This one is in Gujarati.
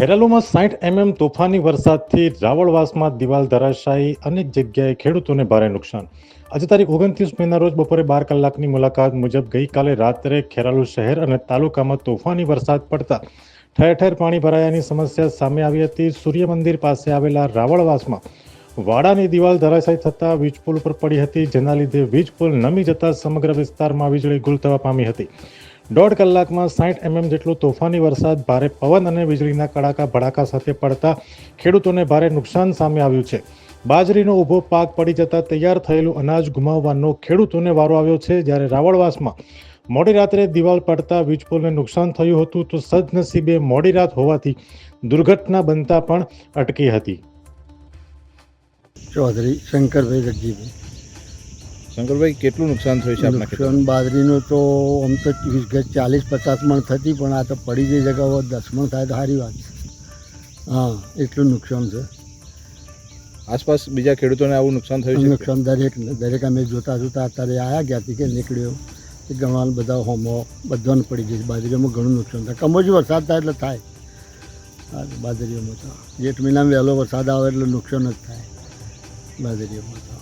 ખેરાલુમાં સાઠ એમએમ તોફાની વરસાદથી રાવળવાસમાં દિવાલ ધરાશાયી, અનેક જગ્યાએ ખેડૂતોને ભારે નુકસાન. આજે તારીખ ઓગણત્રીસ મેના રોજ બપોરે બાર કલાકની મુલાકાત મુજબ ગઈકાલે રાત્રે ખેરાલુ શહેર અને તાલુકામાં તોફાની વરસાદ પડતા ઠેર ઠેર પાણી ભરાયાની સમસ્યા સામે આવી હતી. સૂર્ય મંદિર પાસે આવેલા રાવળવાસમાં વાડાની દિવાલ ધરાશાયી થતાં વીજપોલ ઉપર પડી હતી. જેના લીધે વીજપોલ નમી જતા સમગ્ર વિસ્તારમાં વીજળી ગુલ થવા પામી હતી. દોઢ કલાકમાં સાઠ એમએમ જેટલો તોફાની વરસાદ, ભારે પવન અને વીજળીના કડાકા ભડાકા સાથે પડતા ખેડૂતોને ભારે નુકસાન સામે આવ્યું છે. બાજરીનો ઊભો પાક પડી જતા તૈયાર થયેલું અનાજ ગુમાવવાનો ખેડૂતોને વારો આવ્યો છે. જ્યારે રાવળવાસમાં મોડી રાત્રે દિવાલ પડતા વીજપોલને નુકસાન થયું હતું, તો સદનસીબે મોડી રાત હોવાથી દુર્ઘટના બનતા પણ અટકી હતી. ચૌધરી શંકરભાઈ ગઢજીભાઈ શંકરભાઈ કેટલું નુકસાન થયું છે આપના નુકસાન બાજરીનું તો આમ તો વીસ ગજ ચાલીસ પચાસ મણ થતી પણ આ તો પડી જઈ જગ્યા દસ મણ થાય તો સારી વાત છે. હા એટલું નુકસાન છે. આસપાસ બીજા ખેડૂતોને આવું નુકસાન થયું છે? નુકસાન દરેક દરેક અમે જોતા જોતા અત્યારે આવ્યા ક્યાંથી કે નીકળ્યો. એ ઘણા બધા હોમો બધાને પડી જાય બાજરીઓમાં ઘણું નુકસાન થાય. કમોજી વરસાદ થાય એટલે થાય. બાજરીઓમાં તો. જેઠ મહિનામાં વહેલો વરસાદ આવે એટલે નુકસાન જ થાય. બાજરીઓમાં તો.